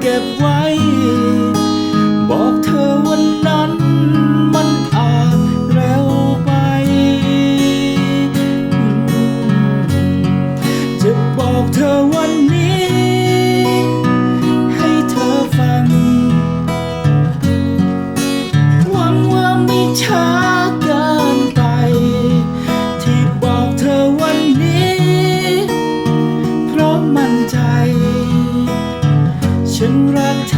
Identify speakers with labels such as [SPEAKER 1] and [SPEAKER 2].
[SPEAKER 1] เก็บไว้ บอกเธอวันนั้นมันอาจเร็วไป จะบอกเธอวันนี้ ให้เธอฟังหวังว่าไม่ช้า ราะมั่นใจฉันรักเธ